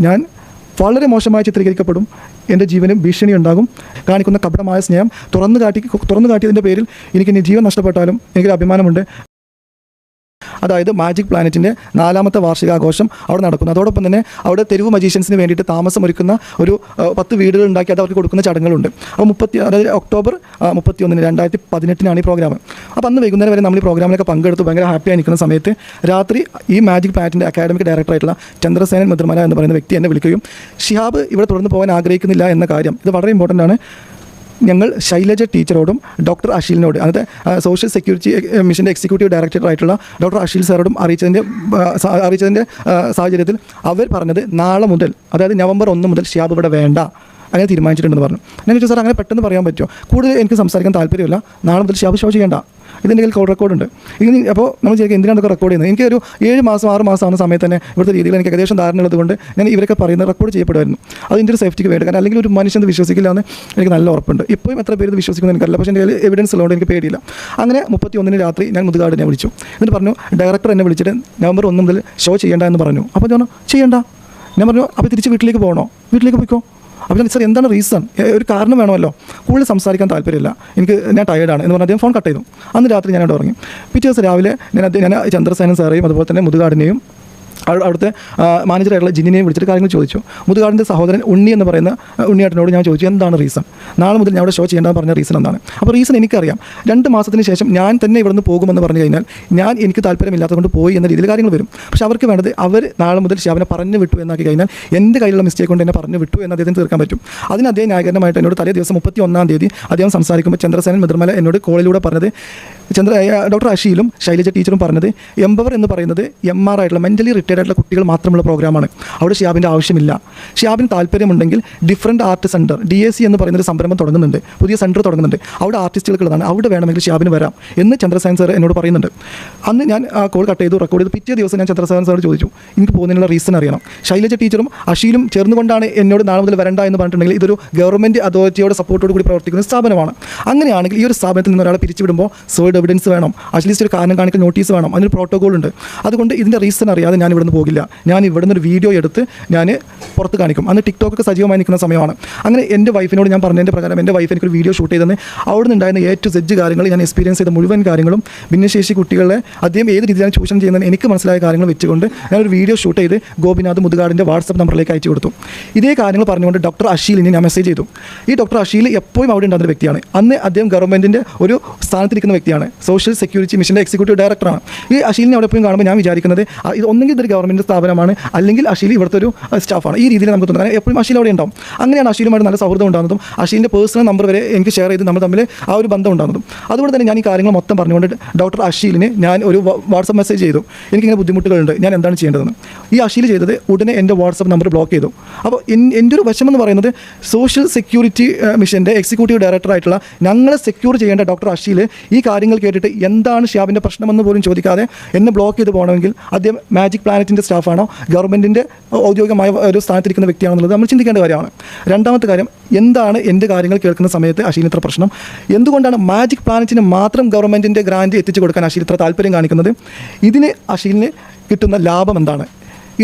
ഞാൻ വളരെ മോശമായി ചിത്രീകരിക്കപ്പെടും. എന്റെ ജീവനും ഭീഷണി ഉണ്ടാകും. കാണിക്കുന്ന കപടമായ സ്നേഹം തുറന്നു കാട്ടി തുറന്നു കാട്ടിയതിന്റെ പേരിൽ എനിക്ക് ഇനി ജീവൻ നഷ്ടപ്പെട്ടാലും എനിക്കൊരു അഭിമാനമുണ്ട്. അതായത് മാജിക് പ്ലാനറ്റിന്റെ നാലാമത്തെ വാർഷികാഘോഷം അവിടെ നടക്കുന്നു. അതോടൊപ്പം തന്നെ അവിടെ തെരുവ് മജീഷ്യൻസിന് വേണ്ടിയിട്ട് താമസമൊരുക്കുന്ന ഒരു പത്ത് വീടുകൾ ഉണ്ടാക്കി അത് അവർക്ക് കൊടുക്കുന്ന ചടങ്ങുകളുണ്ട്. അപ്പോൾ മുപ്പത്തി അതായത് ഒക്ടോബർ മുപ്പത്തി ഒന്നിന് രണ്ടായിരത്തി പതിനെട്ടിനാണ് ഈ പ്രോഗ്രാം അപ്പോൾ അന്ന് വൈകുന്നേരം വരെ നമ്മൾ ഈ പ്രോഗ്രാമിലൊക്കെ പങ്കെടുത്ത് ഭയങ്കര ഹാപ്പിയായി നിൽക്കുന്ന സമയത്ത് രാത്രി ഈ മാജിക് പ്ലാനറ്റിന്റെ അക്കാഡമിക് ഡയറക്ടറായിട്ടുള്ള ചന്ദ്രസേനൻ മുദ്രമല എന്ന് പറയുന്ന വ്യക്തി എന്നെ വിളിക്കുകയും ഷിഹാബ് ഇവിടെ തുടർന്ന് പോകാൻ ആഗ്രഹിക്കുന്നില്ല എന്ന കാര്യം. ഇത് വളരെ ഇമ്പോർട്ടന്റ് ആണ്. ഞങ്ങൾ ശൈലജ ടീച്ചറോടും ഡോക്ടർ അഷീലിനോട് അതായത് സോഷ്യൽ സെക്യൂരിറ്റി മിഷന്റെ എക്സിക്യൂട്ടീവ് ഡയറക്ടറായിട്ടുള്ള ഡോക്ടർ അഷീൽ സാറോടും അറിയിച്ചതിന്റെ അറിയിച്ചതിന്റെ സാഹചര്യത്തിൽ അവർ പറഞ്ഞത് നാളെ മുതൽ അതായത് നവംബർ ഒന്ന് മുതൽ ഷിയാബ് ഇവിടെ വേണ്ട. അങ്ങനെ തീരുമാനിച്ചിട്ടുണ്ടെന്ന് പറഞ്ഞു. ഞാൻ ചോദിച്ചു സാർ അങ്ങനെ പെട്ടെന്ന് പറയാൻ പറ്റുമോ? കൂടുതൽ എനിക്ക് സംസാരിക്കാൻ താല്പര്യമില്ല. നാളെ മുതൽ ഷിയാബ് ഷോ ചെയ്യേണ്ട. ഇതിന്റെ കയ്യിൽ കോൾ റെക്കോർഡുണ്ട് ഇനി അപ്പോൾ നമ്മൾ ചെയ്യുക എന്തിനാണ് ഇതൊക്കെ റെക്കോർഡ് ചെയ്യുന്നത്? എനിക്കൊരു ഏഴ് മാസം ആറ് മാസം ആവുന്ന സമയത്ത് തന്നെ ഇവിടുത്തെ രീതിയിൽ എനിക്ക് ഏകദേശം ധാരണ ഉള്ളതുകൊണ്ട് ഞാൻ ഇവരൊക്കെ പറയുന്നത് റെക്കോർഡ് ചെയ്യപ്പെടുമായിരുന്നു. അത് എന്റെ ഒരു സേഫ്റ്റിക്ക് വേണ്ടി കാരണം അല്ലെങ്കിൽ ഒരു മനുഷ്യൻ വിശ്വസിക്കില്ല എന്ന് എനിക്ക് നല്ല ഉറപ്പുണ്ട്. ഇപ്പോഴും എത്ര പേര് വിശ്വസിക്കുന്നു എനിക്കറിയില്ല. പക്ഷേ എന്റെ കയ്യിൽ എവിഡൻസ് ഉള്ളതുകൊണ്ട് എനിക്ക് പേടിയില്ല. അങ്ങനെ മുപ്പത്തി ഒന്നിന് രാത്രി ഞാൻ മുതുകാടിനെ വിളിച്ചു. എന്നിട്ട് പറഞ്ഞു ഡയറക്ടർ എന്നെ വിളിച്ചിട്ട് നവംബർ ഒന്ന് മുതൽ ഷോ ചെയ്യേണ്ട എന്ന് പറഞ്ഞു. അപ്പോൾ ഞാൻ ചെയ്യണ്ട. ഞാൻ പറഞ്ഞു അപ്പോൾ തിരിച്ച് വീട്ടിലേക്ക് പോകണോ? വീട്ടിലേക്ക് പോയിക്കോ. അപ്പോൾ ഞാൻ സാർ എന്താണ് റീസൺ ഒരു കാരണം വേണമല്ലോ. കൂടുതൽ സംസാരിക്കാൻ താല്പര്യമില്ല. എനിക്ക് ഞാൻ ടയേർഡാണ് എന്ന് പറഞ്ഞാൽ അദ്ദേഹം ഫോൺ കട്ട് ചെയ്തു. അന്ന് രാത്രി ഞാൻ അവിടെ ഉറങ്ങി. പിറ്റേ ദിവസം രാവിലെ ഞാൻ ഞാൻ ചന്ദ്രസേനൻ സാറേയും അതുപോലെ തന്നെ മുതുകാടിനെയും അവിടുത്തെ മാനേജറായിട്ടുള്ള ജിന്നിനെയും വിളിച്ചിട്ട് കാര്യങ്ങൾ ചോദിച്ചു. മുതുകാടിന്റെ സഹോദരൻ ഉണ്ണി എന്ന് പറയുന്ന ഉണ്ണിയേട്ടനോട് ഞാൻ ചോദിച്ചു എന്താണ് റീസൺ നാളെ മുതൽ ഞാൻ അവിടെ ഷോ ചെയ്യേണ്ടെന്ന് പറഞ്ഞ റീസൺ എന്താണ്? അപ്പോൾ റീസൺ എനിക്കറിയാം. രണ്ട് മാസത്തിന് ശേഷം ഞാൻ തന്നെ ഇവിടുന്ന് പോകുമെന്ന് പറഞ്ഞു കഴിഞ്ഞാൽ ഞാൻ എനിക്ക് താല്പര്യമില്ലാത്തതുകൊണ്ട് പോയി എന്ന രീതിയിൽ കാര്യങ്ങൾ വരും. പക്ഷേ അവർക്ക് വേണ്ടത് അവർ നാളെ മുതൽ ശവനെ പറഞ്ഞു വിട്ടു എന്നാക്കി കഴിഞ്ഞാൽ എന്റെ കയ്യിലുള്ള മിസ്റ്റേക്ക് കൊണ്ട് എന്നെ പറഞ്ഞു വിട്ടു എന്ന് അദ്ദേഹത്തിന് തീർക്കാൻ പറ്റും. അതിന് അദ്ദേഹം ന്യായകരമായിട്ട് എന്നോട് തലേ ദിവസം മുപ്പത്തി ഒന്നാം തീയതി അദ്ദേഹം സംസാരിക്കുമ്പോൾ ചന്ദ്രസേനൻ മുതിർമല എന്നോട് കോളിലൂടെ പറഞ്ഞത് ചന്ദ്ര ഡോക്ടർ അഷീലും ശൈലജ ടീച്ചറും പറഞ്ഞത് എംപവർ എന്ന് പറയുന്നത് എം ആർ ആയിട്ടുള്ള മെന്റലി റിട്ടയർഡ് കുട്ടികൾ മാത്രമുള്ള പ്രോഗ്രാമാണ്. അവിടെ ഷിയാബിന്റെ ആവശ്യമില്ല. ഷിയാബിന് താല്പര്യമുണ്ടെങ്കിൽ different art centre D A C എന്ന് പറയുന്ന ഒരു സംരംഭം തുടങ്ങുന്നുണ്ട്. പുതിയ സെന്റർ തുടങ്ങുന്നുണ്ട്. അവിടെ ആർട്ടിസ്റ്റുകൾക്കുള്ളതാണ് അവിടെ വേണമെങ്കിൽ ഷിയാബിന് വരാം എന്ന് ചന്ദ്രസേൻ സാർ എന്നോട് പറയുന്നുണ്ട്. അന്ന് ഞാൻ ആ കോൾ കട്ട് ചെയ്തു റെക്കോർഡ് ചെയ്തു. പിറ്റേ ദിവസം ഞാൻ ചന്ദ്രസേൻ സാറോട് ചോദിച്ചു എനിക്ക് പോകുന്നതിനുള്ള റീസൺ അറിയണം. ശൈലജ ടീച്ചറും അഷീലും ചേർന്നുകൊണ്ടാണ് എന്നോട് നാളെ മുതൽ വരണ്ട എന്ന് പറഞ്ഞിട്ടുണ്ടെങ്കിൽ ഇതൊരു ഗവൺമെന്റ് അതോറിറ്റിയോട് സപ്പോർട്ടോട് കൂടി പ്രവർത്തിക്കുന്ന സ്ഥാപനമാണ്. അങ്ങനെയാണെങ്കിൽ ഈ ഒരു സ്ഥാപനത്തിൽ നിന്ന് ഒരാളെ പിരിച്ചുവിടുമ്പോൾ സോൾഡ് എവിഡൻസ് വേണം. അറ്റ്ലീസ്റ്റ് ഒരു കാരണം കാണിക്കൽ നോട്ടീസ് വേണം. അതിന് പ്രോട്ടോകോൾ ഉണ്ട്. അതുകൊണ്ട് ഇതിന്റെ റീസൺ അറിയാതെ ഞാൻ ഇവിടുന്ന് പോകില്ല. ഞാൻ ഇവിടുന്ന് ഒരു വീഡിയോ എടുത്ത് ഞാൻ പുറത്ത് കാണിക്കും. അന്ന് ടിക്ടോക്കൊക്കെ സജീവമായി നിൽക്കുന്ന സമയമാണ്. അങ്ങനെ എന്റെ വൈഫിനോട് ഞാൻ പറഞ്ഞതിന്റെ പ്രകാരം എന്റെ വൈഫ് എനിക്കൊരു വീഡിയോ ഷൂട്ട് ചെയ്തെന്ന് അവിടെ നിന്നുണ്ടായിരുന്ന എ ടു സെഡ് കാര്യങ്ങൾ ഞാൻ എക്സ്പീരിയൻസ് ചെയ്ത മുഴുവൻ കാര്യങ്ങളും ഭിന്നശേഷി കുട്ടികളെ അദ്ദേഹം ഏത് രീതിയിലാണ് ചൂഷണം ചെയ്യുന്നത് എനിക്ക് മനസ്സിലായ കാര്യങ്ങൾ വെച്ചുകൊണ്ട് ഞാനൊരു വീഡിയോ ഷൂട്ട് ചെയ്ത് ഗോപിനാഥ് മുതുകാടിന്റെ വാട്സപ്പ് നമ്പറിലേക്ക് അയച്ചു കൊടുത്തു. ഇതേ കാര്യങ്ങൾ പറഞ്ഞുകൊണ്ട് ഡോക്ടർ അഷീലിന് ഞാൻ മെസ്സേജ് ചെയ്തു. ഈ ഡോക്ടർ അഷീൽ എപ്പോഴും അവിടെ ഉണ്ടാകുന്ന വ്യക്തിയാണ്. അന്ന് അദ്ദേഹം ഗവൺമെന്റിന്റെ ഒരു സ്ഥാനത്തിരിക്കുന്ന വ്യക്തിയാണ്. സോഷ്യൽ സെക്യൂരിറ്റി മിഷന്റെ എക്സിക്യൂട്ടീവ് ഡയറക്ടറാണ് ഈ അഷീലിനെ അവിടെ എപ്പോഴും കാണുമ്പോൾ ഞാൻ വിചാരിക്കുന്നത് ഇത് ഒന്നെങ്കിൽ ഇതൊരു ഗവൺമെന്റ് സ്ഥാപനമാണ് അല്ലെങ്കിൽ അഷീൽ ഇവിടുത്തെ ഒരു സ്റ്റാഫാണ് ഈ രീതിയിൽ നമുക്ക് തോന്നുന്നത്. എപ്പോഴും അഷീൽ അവിടെ ഉണ്ടാവും. അങ്ങനെയാണ് അഷീലുമായിട്ട് നല്ല സൗഹൃദം ഉണ്ടാകുന്നതും അഷീലിന്റെ പേഴ്സണൽ നമ്പർ വരെ എനിക്ക് ഷെയർ ചെയ്ത് നമ്മൾ തമ്മിൽ ആ ഒരു ബന്ധം ഉണ്ടാകുന്നതും. അതുകൊണ്ട് തന്നെ ഞാൻ ഈ കാര്യങ്ങൾ മൊത്തം പറഞ്ഞുകൊണ്ട് ഡോക്ടർ അഷീലിന് ഞാൻ ഒരു വാട്സപ്പ് മെസ്സേജ് ചെയ്തു. എനിക്കിങ്ങനെ ബുദ്ധിമുട്ടുകളുണ്ട്. ഞാൻ എന്താണ് ചെയ്യേണ്ടതെന്ന്. ഈ അഷീൽ ചെയ്തത് ഉടനെ എന്റെ വാട്സപ്പ് നമ്പർ ബ്ലോക്ക് ചെയ്തു. അപ്പോൾ എന്റെ ഒരു വശം എന്ന് പറയുന്നത് സോഷ്യൽ സെക്യൂരിറ്റി മിഷന്റെ എക്സിക്യൂട്ടീവ് ഡയറക്ടറായിട്ടുള്ള ഞങ്ങളെ സെക്യൂർ ചെയ്യേണ്ട ഡോക്ടർ അഷീൽ ഈ കാര്യങ്ങൾ കേട്ടിട്ട് എന്താണ് ഷിയാബിന്റെ പ്രശ്നമെന്ന് പോലും ചോദിക്കാതെ എന്നെ ബ്ലോക്ക് ചെയ്ത് പോകണമെങ്കിൽ അദ്ദേഹം മാജിക് പ്ലാനറ്റിന്റെ സ്റ്റാഫാണോ ഗവൺമെന്റിന്റെ ഔദ്യോഗികമായ ഒരു സ്ഥാനത്തിരിക്കുന്ന വ്യക്തിയാണെന്നുള്ളത് നമ്മൾ ചിന്തിക്കേണ്ട കാര്യമാണ്. രണ്ടാമത്തെ കാര്യം എന്താണ് എന്റെ കാര്യങ്ങൾ കേൾക്കുന്ന സമയത്ത് അശീലിത്ര പ്രശ്നം? എന്തുകൊണ്ടാണ് മാജിക് പ്ലാനറ്റിന് മാത്രം ഗവൺമെന്റിന്റെ ഗ്രാൻഡ് എത്തിച്ചു കൊടുക്കാൻ അശീലിത്ര താല്പര്യം കാണിക്കുന്നത്? ഇതിന് അശീലിന് കിട്ടുന്ന ലാഭം എന്താണ്?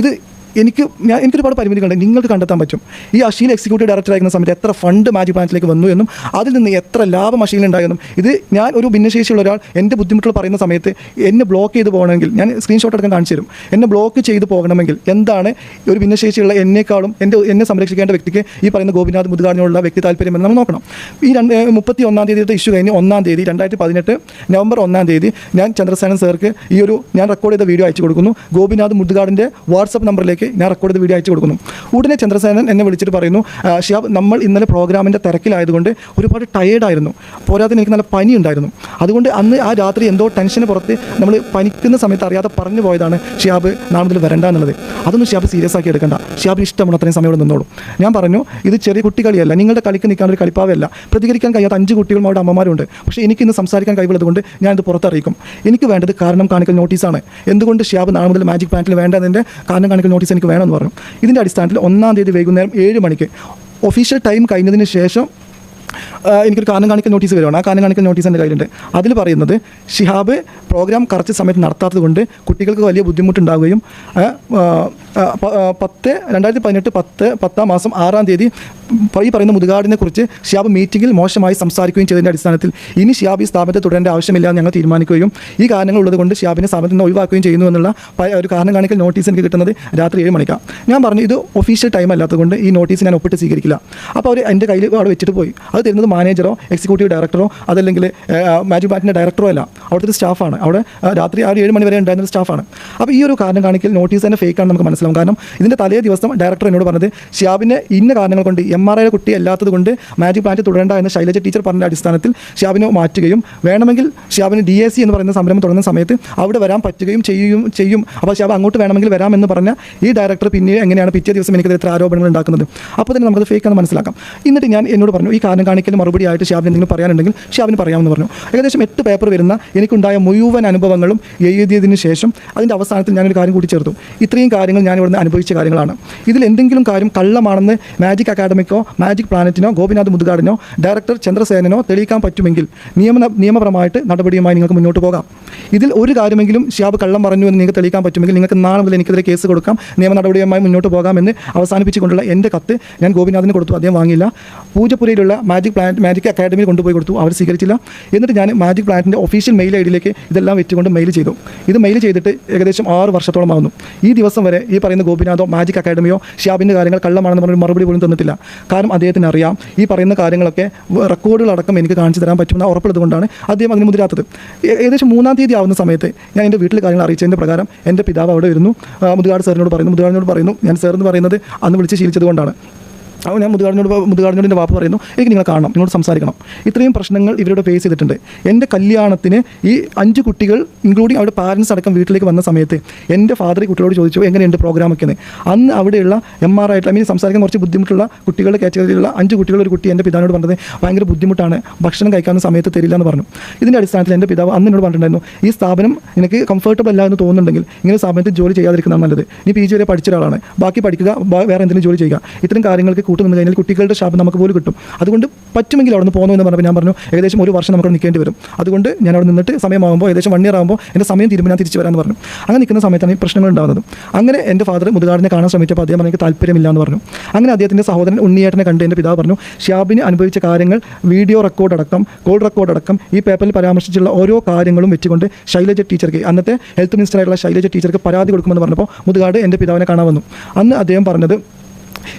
ഇത് എനിക്ക് ഞാൻ എനിക്കൊരുപാട് പരിമിതികളുണ്ട് നിങ്ങൾക്ക് കണ്ടെത്താൻ പറ്റും. ഈ അഷീൽ എക്സിക്യൂട്ടീവ് ഡയറക്ടർ ആയിരുന്ന സമയത്ത് എത്ര ഫണ്ട് മാജിക് പ്ലാനറ്റിലേക്ക് വന്നു എന്നും അതിൽ നിന്ന് എത്ര ലാഭം അഷീൽ ഉണ്ടായെന്നും ഇത് ഞാൻ ഒരു ഭിന്നശേഷിയുള്ള ഒരാൾ എന്റെ ബുദ്ധിമുട്ടുകൾ പറയുന്ന സമയത്ത് എന്നെ ബ്ലോക്ക് ചെയ്ത് പോകണമെങ്കിൽ ഞാൻ സ്ക്രീൻഷോട്ട് എടുക്കാൻ കാണിച്ചു തരും. എന്നെ ബ്ലോക്ക് ചെയ്ത് പോകണമെങ്കിൽ എന്താണ് ഒരു ഭിന്നശേഷിയുള്ള എന്നെക്കാളും എന്റെ എന്നെ സംരക്ഷിക്കേണ്ട വ്യക്തിക്ക് ഈ പറയുന്ന ഗോപിനാഥ് മുതുകാടിനുള്ള വ്യക്തി താല്പര്യം എന്ന് നമ്മൾ നോക്കണം. ഈ രണ്ട് മുപ്പത്തി ഒന്നാം തീയതിയുടെ ഇഷ്യൂ കഴിഞ്ഞ് ഒന്നാം തീയതി രണ്ടായിരത്തി പതിനെട്ട് നവംബർ ഒന്നാം തീയതി ഞാൻ ചന്ദ്രസേനൻ സാർക്ക് ഈ ഒരു ഞാൻ റെക്കോർഡ് ചെയ്ത വീഡിയോ അയച്ചു കൊടുക്കുന്നു. ഗോപിനാഥ് മുതുകാടിന്റെ വാട്സപ്പ് നമ്പറിലേക്ക് ഞാൻ റെക്കോർഡ് ചെയ്ത് വീഡിയോ അയച്ചു കൊടുക്കുന്നു. ഉടനെ ചന്ദ്രസേനൻ എന്നെ വിളിച്ചിട്ട് പറയുന്നു ഷിയാബ് നമ്മൾ ഇന്നലെ പ്രോഗ്രാമിന്റെ തിരക്കിലായതുകൊണ്ട് ഒരുപാട് ടയേർഡായിരുന്നു പോരാതെ എനിക്ക് നല്ല പനി ഉണ്ടായിരുന്നു. അതുകൊണ്ട് അന്ന് ആ രാത്രി എന്തോ ടെൻഷന് പുറത്ത് നമ്മൾ പനിക്കുന്ന സമയത്ത് അറിയാതെ പറഞ്ഞു പോയതാണ് ഷിയാബ് നാളെ മുതൽ വരണ്ട എന്നുള്ളത്. അതൊന്നും ഷിയാബ് സീരിയസ് ആക്കി എടുക്കണ്ട. ഷിയാബിന് ഇഷ്ടമാണ് അത്രയും സമയം ഇവിടെ നിന്നോളൂ. ഞാൻ പറഞ്ഞു ഇത് ചെറിയ കുട്ടികളിയല്ല. നിങ്ങളുടെ കളിക്ക് നിൽക്കാൻ ഒരു കളിപ്പാവല്ല പ്രതികരിക്കാൻ കഴിയാത്ത അഞ്ച് കുട്ടികളും അവിടെ അമ്മമാരുണ്ട്. പക്ഷേ എനിക്ക് ഇന്ന് സംസാരിക്കാൻ കഴിവുള്ളതുകൊണ്ട് ഞാനിത് പുറത്തറിയിക്കും. എനിക്ക് വേണ്ടത് കാരണം കാണിക്കൽ നോട്ടീസാണ് എന്തുകൊണ്ട് ഷിയാബ് നാളെ മുതൽ മാജിക് പ്ലാന്റിൽ വേണ്ടതിന്റെ കാരണം കാണിക്കൽ നോട്ടീസ് എനിക്ക് വേണമെന്ന് പറഞ്ഞു. ഇതിന്റെ അടിസ്ഥാനത്തിൽ ഒന്നാം തീയതി വൈകുന്നേരം ഏഴ് മണിക്ക് ഒഫീഷ്യൽ ടൈം കഴിഞ്ഞതിന് ശേഷം എനിക്കൊരു കാരണം കാണിക്കൽ നോട്ടീസ് വരുവാണ്. ആ കാരണം കാണിക്കൽ നോട്ടീസ് എന്റെ കയ്യിലുണ്ട്. അതിൽ പറയുന്നത് ഷിഹാബ് പ്രോഗ്രാം കറക്റ്റ് സമയത്ത് നടത്താത്തത് കൊണ്ട് കുട്ടികൾക്ക് വലിയ ബുദ്ധിമുട്ടുണ്ടാവുകയും പത്ത് രണ്ടായിരത്തി പതിനെട്ട് പത്ത് പത്താം മാസം ആറാം തീയതി ഈ പറയുന്ന മുതുകാടിനെ കുറിച്ച് ഷിയാബ് മീറ്റിംഗിൽ മോശമായി സംസാരിക്കുകയും ചെയ്തതിന്റെ അടിസ്ഥാനത്തിൽ ഇനി ഷിയാബ് ഈ സ്ഥാപനത്തെ തുടരേണ്ട എന്ന് ഞങ്ങൾ തീരുമാനിക്കുകയും ഈ കാരണങ്ങൾ ഉള്ളതുകൊണ്ട് ഷിയാബിനെ സ്ഥാപനത്തിൽ നിന്ന് ഒഴിവാക്കുകയും ചെയ്യുന്നു എന്നുള്ള ഒരു കാരണം കാണിക്കൽ നോട്ടീസ് എനിക്ക് കിട്ടുന്നത് രാത്രി ഏഴ് മണിക്കാണ്. ഞാൻ പറഞ്ഞു ഇത് ഒഫീഷ്യൽ ടൈം അല്ലാത്തതുകൊണ്ട് ഈ നോട്ടീസ് ഞാൻ ഒപ്പിട്ട് സ്വീകരിക്കില്ല. അപ്പോൾ അവർ എന്റെ കയ്യിൽ അവിടെ വെച്ചിട്ട് പോയി. അത് തരുന്നത് മാനേജറോ എക്സിക്യൂട്ടീവ് ഡയറക്ടറോ അതല്ലെങ്കിൽ മാജിക് ബാറ്റിന്റെ ഡയറക്ടറോ അല്ല. അവിടുത്തെ ഒരു സ്റ്റാഫാണ് അവിടെ രാത്രി ആറ് ഏഴ് മണി വരെ ഉണ്ടായിരുന്ന സ്റ്റാഫാണ് അപ്പോൾ ഈ ഒരു കാരണം കാണിക്കൽ നോട്ടീസ് തന്നെ ഫേക്ക് ആണെന്ന് നമുക്ക് മനസ്സിലാവും. കാരണം ഇതിന്റെ തലേ ദിവസം ഡയറക്ടർ എന്നോട് പറഞ്ഞത് ഷിയാബിനെ ഇന്ന കാരണങ്ങൾ കൊണ്ട് എം ആർ ഐയുടെ കുട്ടി അല്ലാത്തത് കൊണ്ട് മാജിക് പ്ലാന്റ് തുടരേണ്ട എന്ന് ശൈലജ ടീച്ചർ പറഞ്ഞ അടിസ്ഥാനത്തിൽ ഷിയാബിനെ മാറ്റുകയും വേണമെങ്കിൽ ഷിയാബിന് ഡി എസ് സി എന്ന് പറയുന്ന സംരംഭം തുടങ്ങുന്ന സമയത്ത് അവിടെ വരാൻ പറ്റുകയും ചെയ്യും ചെയ്യും. അപ്പോൾ ഷിയാബ് അങ്ങോട്ട് വേണമെങ്കിൽ വരാമെന്ന് പറഞ്ഞ ഈ ഡയറക്ടർ പിന്നെ എങ്ങനെയാണ് പിറ്റേ ദിവസം എനിക്കെതിരെ ആരോപണങ്ങൾ ഉണ്ടാക്കുന്നത്? അപ്പോൾ തന്നെ നമുക്കത് ഫേക്ക് ആണെന്ന് മനസ്സിലാക്കാം. എന്നിട്ട് ഞാൻ എന്നോട് പറഞ്ഞു ഈ കാരണം കാണിക്കൽ മറുപടി ആയിട്ട് ഷാബിന് എന്തെങ്കിലും പറയാനുണ്ടെങ്കിൽ ഷാബിന് പറയാമെന്ന് പറഞ്ഞു. ഏകദേശം എട്ട് പേപ്പർ വരുന്ന എനിക്കുണ്ടായ മുഴുവൻ അനുഭവങ്ങളും എഴുതിയതിന് ശേഷം അതിന്റെ അവസാനത്തിൽ ഞാനൊരു കാര്യം കൂടി ചേർത്തു. ഇത്രയും കാര്യങ്ങൾ ഞാൻ ഇവിടുന്ന് അനുഭവിച്ച കാര്യങ്ങളാണ്. ഇതിൽ എന്തെങ്കിലും കാര്യം കള്ളമാണെന്ന് മാജിക് അക്കാഡമിക്കോ മാജിക് പ്ലാനറ്റിനോ ഗോപിനാഥ് മുതുകാടിനോ ഡയറക്ടർ ചന്ദ്രസേനനോ തെളിയിക്കാൻ പറ്റുമെങ്കിൽ നിയമ നിയമപരമായിട്ട് നടപടിയുമായി നിങ്ങൾക്ക് മുന്നോട്ട് പോകാം. ഇതിൽ ഒരു കാര്യമെങ്കിലും ഷിയാബ് കള്ളം പറഞ്ഞു എന്ന് നിങ്ങൾക്ക് തെളിയിക്കാൻ പറ്റുമെങ്കിൽ നിങ്ങൾക്ക് നാളെ മുതൽ എനിക്കെതിരെ കേസ് കൊടുക്കാം നിയമ നടപടിയുമായി മുന്നോട്ട് പോകാമെന്ന് അവസാനിപ്പിച്ചുകൊണ്ടുള്ള എന്റെ കത്ത് ഞാൻ ഗോപിനാഥിന് കൊടുത്തു അദ്ദേഹം വാങ്ങിയില്ല. പൂജപ്പുരയിലുള്ള മാജിക് പ്ലാന്റ് മാജിക് അക്കാഡമിയിൽ കൊണ്ടുപോയി കൊടുത്തു. അവർ സ്വീകരിച്ചില്ല. എന്നിട്ട് ഞാൻ മാജിക് പ്ലാന്റിന്റെ ഒഫീഷ്യൽ മെയിൽ ഐ ഡിയിലേക്ക് ഇതെല്ലാം വെച്ചുകൊണ്ട് മെയിൽ ചെയ്തു. ഇത് മെയിൽ ചെയ്തിട്ട് ഏകദേശം ആറ് വർഷത്തോളം ആകുന്നു ഈ ദിവസം വരെ ഈ പറയുന്ന ഗോപിനാഥോ മാജിക് അക്കാഡമിയോ ഷിയാബിന്റെ കാര്യങ്ങൾ കള്ളമാണെന്ന് പറഞ്ഞൊരു മറുപടി പോലും തന്നിട്ടില്ല. കാരണം അദ്ദേഹത്തിന് അറിയാം ഈ പറയുന്ന കാര്യങ്ങളൊക്കെ റെക്കോർഡുകളടക്കം എനിക്ക് കാണിച്ചു തരാൻ പറ്റുമെന്ന ഉറപ്പുള്ളതുകൊണ്ടാണ് അദ്ദേഹം അതിന് മുതിരാത്തത്. ഏകദേശം മൂന്നാം തീയതി ആവുന്ന സമയത്ത് ഞാൻ എന്റെ വീട്ടിൽ കാര്യങ്ങൾ അറിയിച്ചതിന്റെ പ്രകാരം എന്റെ പിതാവ് അവിടെ വരുന്നു. മുതുകാട് സാറിനോട് പറയുന്നു. മുതുകാടിനോട് പറയുന്നു. ഞാൻ സാർ എന്ന് പറയുന്നത് അന്ന് വിളിച്ച് ശീലിച്ചത് കൊണ്ടാണ് അപ്പോൾ ഞാൻ മുതുകാടിനോട് മുതുകാടിനോടിന്റെ വാപ്പ് പറയുന്നു എനിക്ക് നിങ്ങളെ കാണണം നിങ്ങളോട് സംസാരിക്കണം. ഇത്രയും പ്രശ്നങ്ങൾ ഇവരോട് ഫേസ് ചെയ്തിട്ടുണ്ട്. എന്റെ കല്യാണത്തിന് ഈ അഞ്ച് കുട്ടികൾ ഇൻക്ലൂഡിങ് അവരുടെ പാരൻസ് അടക്കം വീട്ടിലേക്ക് വന്ന സമയത്ത് എന്റെ ഫാദർ കുട്ടികളോട് ചോദിച്ചു എങ്ങനെയുണ്ട് പ്രോഗ്രാമൊക്കെ എന്ന്. അന്ന് അവിടെയുള്ള എം ആർ ആയിട്ട് ഐ മീൻ സംസാരിക്കാൻ കുറച്ച് ബുദ്ധിമുട്ടുള്ള കുട്ടികളുടെ കാറ്റഗറിയിലുള്ള അഞ്ച് കുട്ടികൾ ഒരു കുട്ടി എന്റെ പിതാവിനോട് പറഞ്ഞത് ഭയങ്കര ബുദ്ധിമുട്ടാണ് ഭക്ഷണം കഴിക്കാവുന്ന സമയത്ത് തരില്ല എന്ന് പറഞ്ഞു. ഇതിന്റെ അടിസ്ഥാനത്തിൽ എന്റെ പിതാവ് അന്ന് എന്നോട് പറഞ്ഞിട്ടുണ്ടായിരുന്നു ഈ സ്ഥാപനം നിനക്ക് കംഫർട്ടബിൾ അല്ല എന്ന് തോന്നുന്നുണ്ടെങ്കിൽ ഇങ്ങനെ സ്ഥാപനത്തിൽ ജോലി ചെയ്യാതിരിക്കുന്നതാണ് നല്ലത്. നീ പി ജി വരെ പഠിച്ച ഒരാളാണ്. ബാക്കി പഠിക്കുക വേറെ എന്തെങ്കിലും ജോലി ചെയ്യുക. ഇത്തരം കാര്യങ്ങൾക്ക് കൂട്ടു നിന്ന് കഴിഞ്ഞാൽ കുട്ടികളുടെ ശാപം നമുക്ക് പോലും കിട്ടും. അതുകൊണ്ട് പറ്റുമെങ്കിൽ അവിടെ നിന്ന് പോകുന്നു എന്ന് പറഞ്ഞപ്പോൾ ഞാൻ പറഞ്ഞു ഏകദേശം ഒരു വർഷം നമുക്ക് നിൽക്കേണ്ടി വരും. അതുകൊണ്ട് ഞാൻ അവിടെ നിന്നിട്ട് സമയമാകുമ്പോൾ ഏകദേശം വൺ ഇയർ ആകുമ്പോൾ എന്റെ സമയം തീരുമ്പോൾ ഞാൻ തിരിച്ചു വരാമെന്ന് പറഞ്ഞു. അങ്ങനെ നിൽക്കുന്ന സമയത്താണ് ഈ പ്രശ്നങ്ങൾ ഉണ്ടാകുന്നത്. അങ്ങനെ എന്റെ ഫാദർ മുതുകാടിനെ കാണാൻ ശ്രമിച്ചപ്പോൾ അദ്ദേഹം എനിക്ക് താല്പര്യമില്ല എന്ന് പറഞ്ഞു. അങ്ങനെ അദ്ദേഹത്തിന്റെ സഹോദരൻ ഉണ്ണിയേട്ടനെ കണ്ട് എന്റെ പിതാവ് പറഞ്ഞു ഷ്യാബിന് അനുഭവിച്ച കാര്യങ്ങൾ വീഡിയോ റെക്കോർഡ് അടക്കം കോൾ റെക്കോർഡ് അടക്കം ഈ പേപ്പറിൽ പരാമർശിച്ചുള്ള ഓരോ കാര്യങ്ങളും വെച്ചുകൊണ്ട് ശൈലജ ടീച്ചർക്ക് അന്നത്തെ ഹെൽത്ത് മിനിസ്റ്ററായിട്ടുള്ള ശൈലജ ടീച്ചർക്ക് പരാതി കൊടുക്കുമെന്ന് പറഞ്ഞപ്പോൾ മുതുകാട് എന്റെ പിതാവിനെ കാണാൻ വന്നു. അന്ന് അദ്ദേഹം പറഞ്ഞത്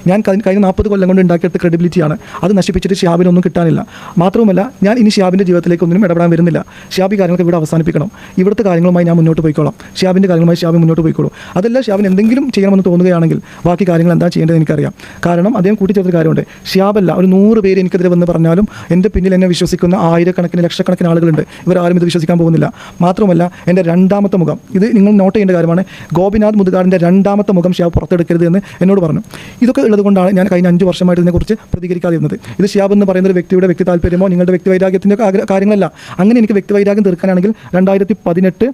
ഞാൻ കഴിഞ്ഞ നാൽപ്പത് കൊല്ലം കൊണ്ട് ഉണ്ടാക്കിയെടുത്ത ക്രെഡിബിലിറ്റിയാണ് അത് നശിപ്പിച്ചിട്ട് ഷിയാബിനൊന്നും കിട്ടാനില്ല. മാത്രവുമല്ല ഞാൻ ഇനി ഷിയാബിന്റെ ജീവിതത്തിലേക്ക് ഒന്നിനും ഇടപെടാൻ വരുന്നില്ല. ഷിയാബി കാര്യങ്ങളൊക്കെ ഇവിടെ അവസാനിപ്പിക്കണം. ഇവിടുത്തെ കാര്യങ്ങളുമായി ഞാൻ മുന്നോട്ട് പോയിക്കോളാം. ഷിയാബിന്റെ കാര്യങ്ങളുമായി ഷിയാബി മുന്നോട്ട് പോയിക്കോളും. അതല്ല ഷിയാബിന് എന്തെങ്കിലും ചെയ്യണമെന്ന് തോന്നുകയാണെങ്കിൽ ബാക്കി കാര്യങ്ങൾ എന്താ ചെയ്യേണ്ടത് എനിക്കറിയാം. കാരണം അദ്ദേഹം കൂട്ടിച്ചേർത്തൊരു കാര്യമുണ്ട്. ഷിയാബല്ല ഒരു നൂറ് പേര് എനിക്കെതിരെ വന്ന് പറഞ്ഞാലും എന്റെ പിന്നിൽ എന്നെ വിശ്വസിക്കുന്ന ആയിരക്കണക്കിന് ലക്ഷക്കണക്കിന് ആളുകളുണ്ട്. ഇവരാരും ഇത് വിശ്വസിക്കാൻ പോകുന്നില്ല. മാത്രമല്ല എന്റെ രണ്ടാമത്തെ മുഖം. ഇത് നിങ്ങൾ നോട്ട് ചെയ്യേണ്ട കാര്യമാണ്. ഗോപിനാഥ് മുതുകാടിന്റെ രണ്ടാമത്തെ മുഖം ഷിയാബ് പുറത്തെടുക്കരുത് എന്ന് എന്നോട് പറഞ്ഞു. ഇതൊക്കെ ഉള്ളത് കൊണ്ടാണ് ഞാൻ കഴിഞ്ഞ അഞ്ച് വർഷമായിട്ട് ഇതിനെക്കുറിച്ച് പ്രതികരിക്കാതിരുന്നത്. ഇത് ഷിയാബ് എന്ന് പറയുന്ന ഒരു വ്യക്തിയുടെ വ്യക്തി താല്പര്യമോ നിങ്ങളുടെ വ്യക്തി വൈരാഗ്യത്തിന്റെ കാര്യങ്ങളല്ല. അങ്ങനെ എനിക്ക് വ്യക്തി വൈരാഗ്യം തീർക്കാനാണെങ്കിൽ രണ്ടായിരത്തി പതിനെട്ട്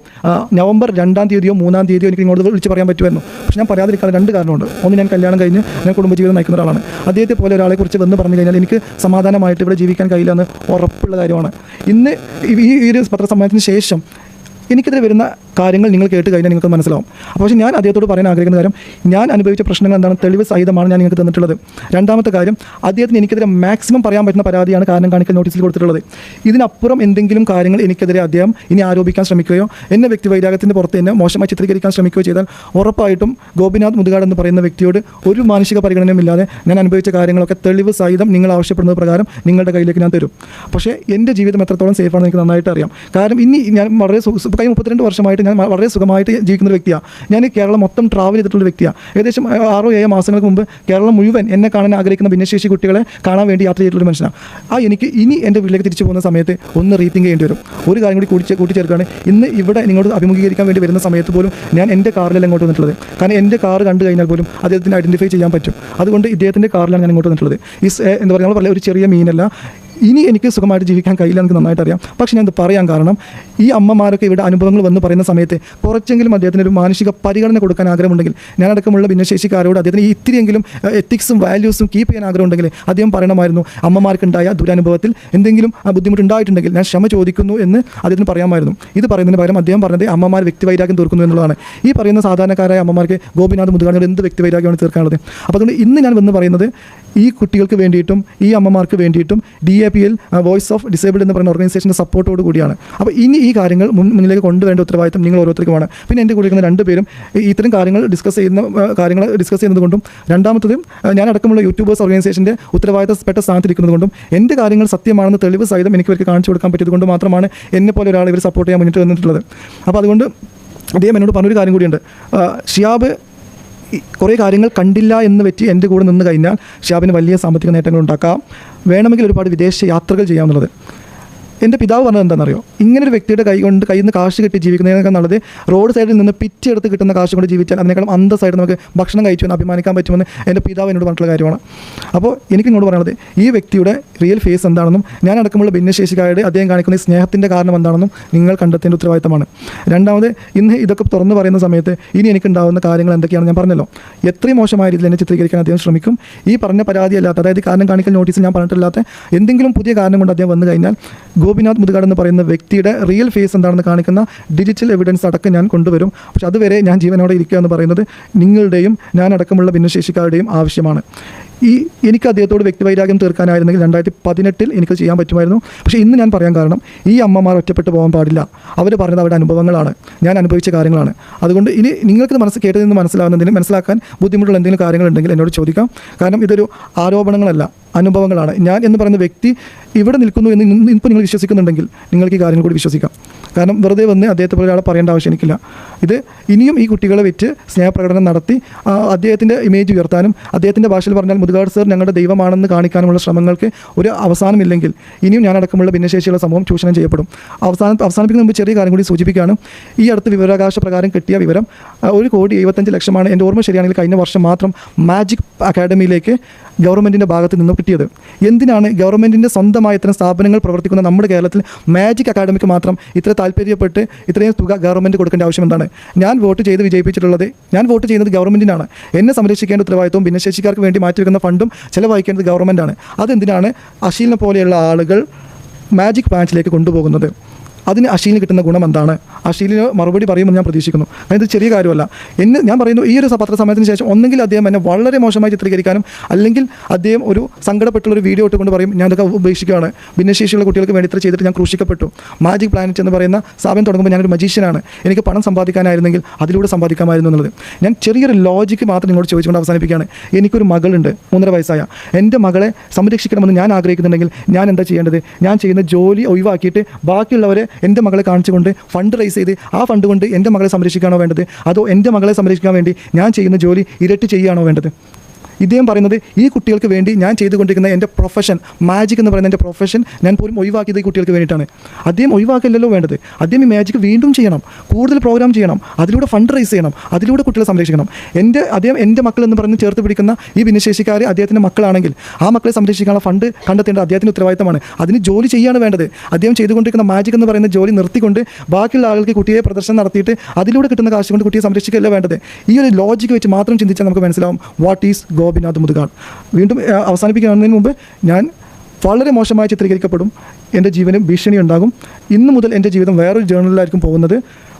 നവംബർ രണ്ടാം തീയതിയോ മൂന്നാം തീയതിയോ എനിക്ക് ഇങ്ങോട്ട് വിളിച്ച് പറയാൻ പറ്റുമായിരുന്നു. പക്ഷേ ഞാൻ പറയാതിരിക്കാൻ രണ്ട് കാരണമുണ്ട്. ഒന്ന് ഞാൻ കല്യാണം കഴിഞ്ഞ് ഞാൻ കുടുംബജീവിതം നയിക്കുന്ന ഒരാളാണ്. അദ്ദേഹത്തെ പോലെ ഒരാളെക്കുറിച്ച് വന്ന് പറഞ്ഞു കഴിഞ്ഞാൽ എനിക്ക് സമാധാനമായിട്ട് ഇവിടെ ജീവിക്കാൻ കഴിയില്ല എന്ന് ഉറപ്പുള്ള കാര്യമാണ്. ഇന്ന് ഈ ഈ ഒരു പത്രസമ്മേളനത്തിന് ശേഷം എനിക്കെതിരെ വരുന്ന കാര്യങ്ങൾ നിങ്ങൾ കേട്ട് കഴിഞ്ഞാൽ നിങ്ങൾക്ക് മനസ്സിലാവും. അപ്പോൾ പക്ഷേ ഞാൻ അദ്ദേഹത്തോട് പറയാൻ ആഗ്രഹിക്കുന്ന കാര്യം ഞാൻ അനുഭവിച്ച പ്രശ്നങ്ങൾ എന്താണ്? തെളിവ് സഹിതമാണ് ഞാൻ നിങ്ങൾക്ക് തന്നിട്ടുള്ളത്. രണ്ടാമത്തെ കാര്യം അദ്ദേഹത്തിന് എനിക്കെതിരെ മാക്സിമം പറയാൻ പറ്റുന്ന പരാതിയാണ് കാരണം കാണിക്കൽ നോട്ടീസിൽ കൊടുത്തിട്ടുള്ളത്. ഇതിനപ്പുറം എന്തെങ്കിലും കാര്യങ്ങൾ എനിക്കെതിരെ അദ്ദേഹം ഇനി ആരോപിക്കാൻ ശ്രമിക്കുകയോ എന്നെ വ്യക്തി വൈരാഗ്യത്തിന്റെ പുറത്ത് എന്നെ മോശമായി ചിത്രീകരിക്കാൻ ശ്രമിക്കുകയോ ചെയ്താൽ ഉറപ്പായിട്ടും ഗോപിനാഥ് മുതുകാട് എന്ന് പറയുന്ന വ്യക്തിയോട് ഒരു മാനസിക പരിഗണനയുമില്ലാതെ ഞാൻ അനുഭവിച്ച കാര്യങ്ങളൊക്കെ തെളിവ് സഹിതം നിങ്ങൾ ആവശ്യപ്പെടുന്നത് പ്രകാരം നിങ്ങളുടെ കയ്യിലേക്ക് ഞാൻ തരും. പക്ഷേ എന്റെ ജീവിതം എത്രത്തോളം സേഫാണെന്ന് എനിക്ക് നന്നായിട്ട് അറിയാം. കാരണം ഇനി ഞാൻ വളരെ കഴിഞ്ഞ മുപ്പത്തിരണ്ട് വർഷമായിട്ട് ഞാൻ വളരെ സുഖമായിട്ട് ജീവിക്കുന്ന ഒരു വ്യക്തിയാണ് ഞാൻ കേരളം മൊത്തം ട്രാവൽ ചെയ്തിട്ടുള്ള വ്യക്തിയാണ് ഏകദേശം ആറോ ഏഴോ മാസങ്ങൾക്ക് മുമ്പ് കേരളം മുഴുവൻ എന്നെ കാണാൻ ആഗ്രഹിക്കുന്ന ഭിന്നശേഷി കുട്ടികളെ കാണാൻ വേണ്ടി യാത്ര ചെയ്തിട്ടുള്ള ഒരു മനുഷ്യനാണ് ആ എനിക്ക് ഇനി എന്റെ വീട്ടിലേക്ക് തിരിച്ചു പോകുന്ന സമയത്ത് ഒന്ന് റീത്തിങ് ചെയ്യേണ്ടി വരും. ഒരു കാര്യം കൂടി കൂടി കൂട്ടിച്ചേർക്കുകയാണ്. ഇന്ന് ഇവിടെ നിങ്ങളോട് അഭിമുഖീകരിക്കാൻ വേണ്ടി വരുന്ന സമയത്ത് പോലും ഞാൻ എന്റെ കാറിലല്ല ഇങ്ങോട്ട് വന്നിട്ടുള്ളത്. കാരണം എന്റെ കാർ കണ്ടു കഴിഞ്ഞാൽ പോലും അദ്ദേഹത്തിന് ഐഡന്റിഫൈ ചെയ്യാൻ പറ്റും. അതുകൊണ്ട് ഇദ്ദേഹത്തിന്റെ കാറിലാണ് ഞാൻ ഇങ്ങോട്ട് വന്നിട്ടുള്ളത്. ഈ എന്താ നമ്മൾ പറയുക ഒരു ചെറിയ മീനല്ല. ഇനി എനിക്ക് സുഖമായിട്ട് ജീവിക്കാൻ കഴിയില്ല എനിക്ക് നന്നായിട്ട് അറിയാം പക്ഷേ ഞാൻ ഇത് പറയാൻ കാരണം ഈ അമ്മമാരൊക്കെ ഇവിടെ അനുഭവങ്ങൾ വന്ന് പറയുന്ന സമയത്ത് കുറച്ചെങ്കിലും അദ്ദേഹത്തിന് ഒരു മാനസിക പരിഗണന കൊടുക്കാൻ ആഗ്രഹമുണ്ടെങ്കിൽ ഞാനടക്കമുള്ള ഭിന്നശേഷിക്കാരോട് അദ്ദേഹത്തിന് ഈ ഇത്തിരിയെങ്കിലും എത്തിക്സും വാല്യൂസും കീപ്പ് ചെയ്യാൻ ആഗ്രഹമുണ്ടെങ്കിൽ അദ്ദേഹം പറയണമായിരുന്നു അമ്മമാർക്കുണ്ടായ ദുരനുഭവത്തിൽ എന്തെങ്കിലും ബുദ്ധിമുട്ടുണ്ടായിട്ടുണ്ടെങ്കിൽ ഞാൻ ക്ഷമ ചോദിക്കുന്നു എന്ന് അദ്ദേഹത്തിന് പറയാമായിരുന്നു. ഇത് പറയുന്നതിന് പകരം അദ്ദേഹം പറഞ്ഞത് അമ്മമാർ വ്യക്തിവൈരാഗ്യം തീർക്കുന്നു എന്നുള്ളതാണ്. ഈ പറയുന്ന സാധാരണക്കാരായ അമ്മമാർക്ക് ഗോപിനാഥ് മുതുകാണികൾ എന്ത് വ്യക്തിവൈരാഗ്യമാണ് തീർക്കാനുള്ളത്? അപ്പോൾ അതുകൊണ്ട് ഇന്ന് ഞാൻ വന്ന് പറയുന്നത് ഈ കുട്ടികൾക്ക് വേണ്ടിയിട്ടും ഈ അമ്മമാർക്ക് വേണ്ടിയിട്ടും D A P L voice of disabled എന്ന് പറയുന്ന ഓർഗനൈസേഷന്റെ സപ്പോർട്ടോട് കൂടിയാണ്. അപ്പോൾ ഇനി ഈ കാര്യങ്ങൾ മുന്നിലേക്ക് കൊണ്ടുവരേണ്ട ഉത്തരവാദിത്തം നിങ്ങൾ ഓരോരുത്തർക്കുമാണ് പിന്നെ എന്റെ കൂടെ രണ്ട് പേരും ഇത്തരം കാര്യങ്ങൾ ഡിസ്കസ് ചെയ്യുന്ന കാര്യങ്ങൾ ഡിസ്കസ് ചെയ്യുന്നത് കൊണ്ടും രണ്ടാമത്തത് ഞാൻ അടക്കമുള്ള യൂട്യൂബേഴ്സ് ഓർഗനൈസേഷന്റെ ഉത്തരവാദിത്തപ്പെട്ട സ്ഥാനത്തിരിക്കുന്നത് കൊണ്ടും എന്റെ കാര്യങ്ങൾ സത്യമാണെന്ന് തെളിവ് സഹിതം എനിക്ക് ഇവർക്ക് കാണിച്ചു കൊടുക്കാൻ പറ്റിയത് കൊണ്ട് മാത്രമാണ് എന്നെ പോലെ ഒരാൾ ഇവർ സപ്പോർട്ട് ചെയ്യാൻ മുന്നിട്ട് വന്നിട്ടുള്ളത്. അപ്പോൾ അതുകൊണ്ട് അദ്ദേഹം എന്നോട് പറഞ്ഞൊരു കാര്യം കൂടിയുണ്ട്. ഷിയാബ് കുറേ കാര്യങ്ങൾ കണ്ടില്ല എന്ന് പറ്റി എന്റെ കൂടെ നിന്ന് കഴിഞ്ഞാൽ ഷിയാബിന് വലിയ സാമ്പത്തിക നേട്ടങ്ങൾ ഉണ്ടാക്കാം. വേണമെങ്കിൽ ഒരുപാട് വിദേശ യാത്രകൾ ചെയ്യാവുന്നത് എന്റെ പിതാവ് പറഞ്ഞത് എന്താണെന്നറിയോ? ഒരു വ്യക്തിയുടെ കൈ കൊണ്ട് കയ്യിൽ നിന്ന് കാശ് കിട്ടി ജീവിക്കുന്നതിനേക്കാൾ നല്ലത് റോഡ് സൈഡിൽ നിന്ന് പിറ്റെടുത്ത് കിട്ടുന്ന കാശ് കൊണ്ട് ജീവിച്ചാൽ അതിനേക്കാളും അന്ത സൈഡ് നമുക്ക് ഭക്ഷണം കഴിച്ചുവെന്ന് അഭിമാനിക്കാൻ പറ്റുമെന്ന് എന്റെ പിതാവ് എന്നോട് പറഞ്ഞിട്ടുള്ള കാര്യമാണ്. അപ്പോൾ എനിക്ക് എന്നോട് പറയുന്നത് ഈ വ്യക്തിയുടെ റിയൽ ഫേസ് എന്താണെന്നും ഞാൻ അടക്കമുള്ള ഭിന്നശേഷിക്കാരുടെ അദ്ദേഹം കാണിക്കുന്ന ഈ സ്നേഹത്തിന്റെ കാരണം എന്താണെന്നും നിങ്ങൾ കണ്ടെത്തേണ്ട ഉത്തരവാദിത്തമാണ്. രണ്ടാമത് ഇന്ന് ഇതൊക്കെ തുറന്നു പറയുന്ന സമയത്ത് ഇനി എനിക്കുണ്ടാകുന്ന കാര്യങ്ങൾ എന്തൊക്കെയാണ് ഞാൻ പറഞ്ഞല്ലോ. എത്രയും മോശമായ രീതിയിൽ എന്നെ ചിത്രീകരിക്കാൻ അദ്ദേഹം ശ്രമിക്കും. ഈ പറഞ്ഞ പരാതിയല്ലാത്ത അതായത് കാരണം കാണിക്കൽ നോട്ടീസ് ഞാൻ പറഞ്ഞിട്ടില്ലാത്ത എന്തെങ്കിലും പുതിയ കാരണം കൊണ്ട് അദ്ദേഹം വന്നു കഴിഞ്ഞാൽ ഗോപിനാഥ് മുതുകാട് എന്ന് പറയുന്ന വ്യക്തിയുടെ റിയൽ ഫേസ് എന്താണെന്ന് കാണിക്കുന്ന ഡിജിറ്റൽ എവിഡൻസ് അടക്കം ഞാൻ കൊണ്ടുവരും. പക്ഷെ അതുവരെ ഞാൻ ജീവനോടെ ഇരിക്കുക എന്ന് പറയുന്നത് നിങ്ങളുടെയും ഞാൻ അടക്കമുള്ള ഭിന്നശേഷിക്കാരുടെയും ആവശ്യമാണ്. ഈ എനിക്ക് അദ്ദേഹത്തോട് വ്യക്തിവൈരാഗ്യം തീർക്കാനായിരുന്നെങ്കിൽ രണ്ടായിരത്തി പതിനെട്ടിൽ എനിക്ക് ചെയ്യാൻ പറ്റുമായിരുന്നു. പക്ഷേ ഇന്ന് ഞാൻ പറയാൻ കാരണം ഈ അമ്മമാർ ഒറ്റപ്പെട്ട് പോകാൻ പാടില്ല. അവർ പറഞ്ഞത് അവരുടെ അനുഭവങ്ങളാണ്. ഞാൻ അനുഭവിച്ച കാര്യങ്ങളാണ്. അതുകൊണ്ട് ഇനി നിങ്ങൾക്ക് മനസ്സ് കേട്ടതിൽ നിന്ന് മനസ്സിലാവുന്നതിന് മനസ്സിലാക്കാൻ ബുദ്ധിമുട്ടുള്ള എന്തെങ്കിലും കാര്യങ്ങളുണ്ടെങ്കിൽ എന്നോട് ചോദിക്കാം. കാരണം ഇതൊരു ആരോപണങ്ങളല്ല. അനുഭവങ്ങളാണ്. ഞാൻ എന്ന് പറയുന്ന വ്യക്തി ഇവിടെ നിൽക്കുന്നു എന്ന് ഇപ്പോൾ നിങ്ങൾ വിശ്വസിക്കുന്നുണ്ടെങ്കിൽ നിങ്ങൾക്ക് ഈ കാര്യങ്ങൾ കൂടി വിശ്വസിക്കാം. കാരണം വെറുതെ വന്ന് അദ്ദേഹത്തെ പോലെ ഒരാളെ പറയേണ്ട ആവശ്യം എനിക്കില്ല ഇത് ഇനിയും ഈ കുട്ടികളെ വെച്ച് സ്നേഹപ്രകടനം നടത്തി അദ്ദേഹത്തിന്റെ ഇമേജ് ഉയർത്താനും അദ്ദേഹത്തിന്റെ ഭാഷയിൽ പറഞ്ഞാൽ മുതുകാട് സർ ഞങ്ങളുടെ ദൈവമാണെന്ന് കാണിക്കാനുമുള്ള ശ്രമങ്ങൾക്ക് ഒരു അവസാനമില്ലെങ്കിൽ ഇനിയും ഞാനടക്കമുള്ള ഭിന്നശേഷിയുള്ള സമൂഹം ചൂഷണം ചെയ്യപ്പെടും. അവസാനം അവസാനിപ്പിക്കുന്ന മുമ്പ് ചെറിയ കാര്യം കൂടി സൂചിപ്പിക്കുകയാണ്. ഈ അടുത്ത് വിവരാവകാശ പ്രകാരം കിട്ടിയ വിവരം ഒരു കോടി എഴുപത്തഞ്ച് ലക്ഷമാണ്. എന്റെ ഓർമ്മ ശരിയാണെങ്കിൽ കഴിഞ്ഞ വർഷം മാത്രം മാജിക് അക്കാഡമിയിലേക്ക് ഗവൺമെന്റിന്റെ ഭാഗത്ത് നിന്ന് കിട്ടിയത്? എന്തിനാണ് ഗവൺമെന്റിന്റെ സ്വന്തമായ ഇത്തരം സ്ഥാപനങ്ങൾ പ്രവർത്തിക്കുന്ന നമ്മുടെ കേരളത്തിൽ മാജിക് അക്കാഡമിക്ക് മാത്രം ഇത്ര താല്പര്യപ്പെട്ട് ഇത്രയും തുക ഗവൺമെന്റ് കൊടുക്കേണ്ട ആവശ്യം എന്താണ്? ഞാൻ വോട്ട് ചെയ്ത് വിജയിപ്പിച്ചിട്ടുള്ളത് ഞാൻ വോട്ട് ചെയ്യുന്നത് ഗവൺമെന്റിനാണ് എന്നെ സംരക്ഷിക്കേണ്ട ഉത്തരവാദിത്വം ഭിന്നശേഷിക്കാർക്ക് വേണ്ടി മാറ്റിവെക്കുന്ന ഫണ്ടും ചിലവഴിക്കേണ്ടത് ഗവൺമെന്റാണ് അതെന്തിനാണ് അശീലിനെ പോലെയുള്ള ആളുകൾ മാജിക് ബ്രാഞ്ചിലേക്ക് കൊണ്ടുപോകുന്നത്? അതിന് അശീലിന് കിട്ടുന്ന ഗുണം എന്താണ്? അശീലിന് മറുപടി പറയുമെന്ന് ഞാൻ പ്രതീക്ഷിക്കുന്നു. അതായത് ചെറിയ കാര്യമല്ല. എന്നെ ഞാൻ പറയുന്നു ഈ ഒരു പത്രസമയത്തിന് ശേഷം ഒന്നെങ്കിൽ അദ്ദേഹം എന്നെ വളരെ മോശമായി ചിത്രീകരിക്കാനും അല്ലെങ്കിൽ അദ്ദേഹം ഒരു സങ്കടപ്പെട്ടുള്ള ഒരു വീഡിയോ ഇട്ടുകൊണ്ട് പറയും ഞാൻ അതൊക്കെ ഉപേക്ഷിക്കുകയാണ്. ഭിന്നശേഷിയുള്ള കുട്ടികൾക്ക് വേണ്ടി ഇത്ര ചെയ്തിട്ട് ഞാൻ ക്രൂശിക്കപ്പെട്ടു. മാജിക് പ്ലാനറ്റ് എന്ന് പറയുന്ന സ്ഥാപനം തുടങ്ങുമ്പോൾ ഞാനൊരു മജീഷ്യനാണ് എനിക്ക് പണം സമ്പാദിക്കാനായിരുന്നെങ്കിൽ അതിലൂടെ സമ്പാദിക്കാമായിരുന്നു എന്നുള്ളത്. ഞാൻ ചെറിയൊരു ലോജിക്ക് മാത്രം നിങ്ങളോട് ചോദിച്ചുകൊണ്ട് അവസാനിപ്പിക്കുകയാണ്. എനിക്കൊരു മകളുണ്ട് മൂന്നര വയസ്സായ. എന്റെ മകളെ സംരക്ഷിക്കണമെന്ന് ഞാൻ ആഗ്രഹിക്കുന്നുണ്ടെങ്കിൽ ഞാൻ എന്താ ചെയ്യേണ്ടത്? ഞാൻ ചെയ്യുന്ന ജോലി ഒഴിവാക്കിയിട്ട് ബാക്കിയുള്ളവരെ എന്റെ മകളെ കാണിച്ചുകൊണ്ട് ഫണ്ട് റൈസ് ചെയ്ത് ആ ഫണ്ട് കൊണ്ട് എന്റെ മകളെ സംരക്ഷിക്കുകയാണോ വേണ്ടത്? അതോ എന്റെ മകളെ സംരക്ഷിക്കാൻ വേണ്ടി ഞാൻ ചെയ്യുന്ന ജോലി ഇരട്ടി ചെയ്യുകയാണോ വേണ്ടത്? ഇദ്ദേഹം പറയുന്നത് ഈ കുട്ടികൾക്ക് വേണ്ടി ഞാൻ ചെയ്തുകൊണ്ടിരിക്കുന്ന എന്റെ പ്രൊഫഷൻ മാജിക് എന്ന് പറയുന്ന എന്റെ പ്രൊഫഷൻ ഞാൻ പോലും ഒഴിവാക്കിയത് ഈ കുട്ടികൾക്ക് വേണ്ടിയിട്ടാണ്. അദ്ദേഹം ഒഴിവാക്കില്ലല്ലോ വേണ്ടത്. അദ്ദേഹം ഈ മാജിക് വീണ്ടും ചെയ്യണം. കൂടുതൽ പ്രോഗ്രാം ചെയ്യണം. അതിലൂടെ ഫണ്ട് റൈസ് ചെയ്യണം. അതിലൂടെ കുട്ടികളെ സംരക്ഷിക്കണം. എന്റെ അദ്ദേഹം എന്റെ മക്കൾ എന്ന് പറഞ്ഞ് ചേർത്ത് പിടിക്കുന്ന ഈ ഭിന്നശേഷിക്കാർ അദ്ദേഹത്തിന്റെ മക്കളാണെങ്കിൽ ആ മക്കളെ സംരക്ഷിക്കാനുള്ള ഫണ്ട് കണ്ടെത്തേണ്ടത് അദ്ദേഹത്തിന്റെ ഉത്തരവാദിത്തമാണ്. അതിന് ജോലി ചെയ്യാണ് വേണ്ടത്. അദ്ദേഹം ചെയ്തുകൊണ്ടിരിക്കുന്ന മാജിക് എന്ന് പറയുന്ന ജോലി നിർത്തിക്കൊണ്ട് ബാക്കിയുള്ള ആളുകൾക്ക് കുട്ടിയെ പ്രദർശനം നടത്തിയിട്ട് അതിലൂടെ കിട്ടുന്ന കാശ് കൊണ്ട് കുട്ടിയെ സംരക്ഷിക്കുകയല്ല വേണ്ടത്. ഈ ഒരു ലോജിക്ക് വെച്ച് മാത്രം ചിന്തിച്ചാൽ നമുക്ക് മനസ്സിലാവും വാട്ട് ഈസ് ഗോപിനാഥ് മുതുകാൾ വീണ്ടും അവസാനിപ്പിക്കുന്നതിന് മുമ്പ് ഞാൻ വളരെ മോശമായി ചിത്രീകരിക്കപ്പെടും. എന്റെ ജീവനും ഭീഷണി ഉണ്ടാകും ഇന്നു മുതൽ എന്റെ ജീവിതം വേറൊരു ജേർണലിലായിരിക്കും പോകുന്നത്.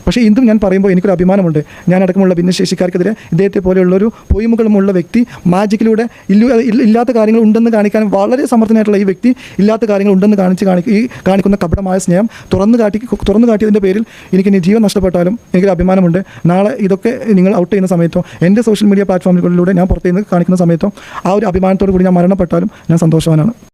പക്ഷേ ഇന്നും ഞാൻ പറയുമ്പോൾ എനിക്കൊരു അഭിമാനമുണ്ട്. ഞാൻ അടക്കമുള്ള ഭിന്നശേഷിക്കാർക്കെതിരെ ഇദ്ദേഹത്തെ പോലെയുള്ളൊരു പൊയ്മുകളുമുള്ള വ്യക്തി മാജിക്കിലൂടെ ഇല്ല ഇല്ല- ഇല്ലാത്ത കാര്യങ്ങൾ ഉണ്ടെന്ന് കാണിക്കാൻ വളരെ സമർത്ഥനായിട്ടുള്ള ഈ വ്യക്തി ഇല്ലാത്ത കാര്യങ്ങൾ ഉണ്ടെന്ന് കാണിച്ച് കാണിക്കും ഈ കാണിക്കുന്ന കപടമായ സ്നേഹം തുറന്നു കാട്ടി തുറന്നു കാട്ടിയതിന്റെ പേരിൽ എനിക്ക് ഇനി ജീവൻ നഷ്ടപ്പെട്ടാലും എനിക്കൊരു അഭിമാനമുണ്ട്. നാളെ ഇതൊക്കെ നിങ്ങൾ ഔട്ട് ചെയ്യുന്ന സമയത്തോ എന്റെ സോഷ്യൽ മീഡിയ പ്ലാറ്റ്ഫോമുകളിലൂടെ ഞാൻ പുറത്തുനിന്ന് കാണിക്കുന്ന സമയത്തോ ആ ഒരു അഭിമാനത്തോടു കൂടി ഞാൻ മരണപ്പെട്ടാലും ഞാൻ സന്തോഷവാനാണ്.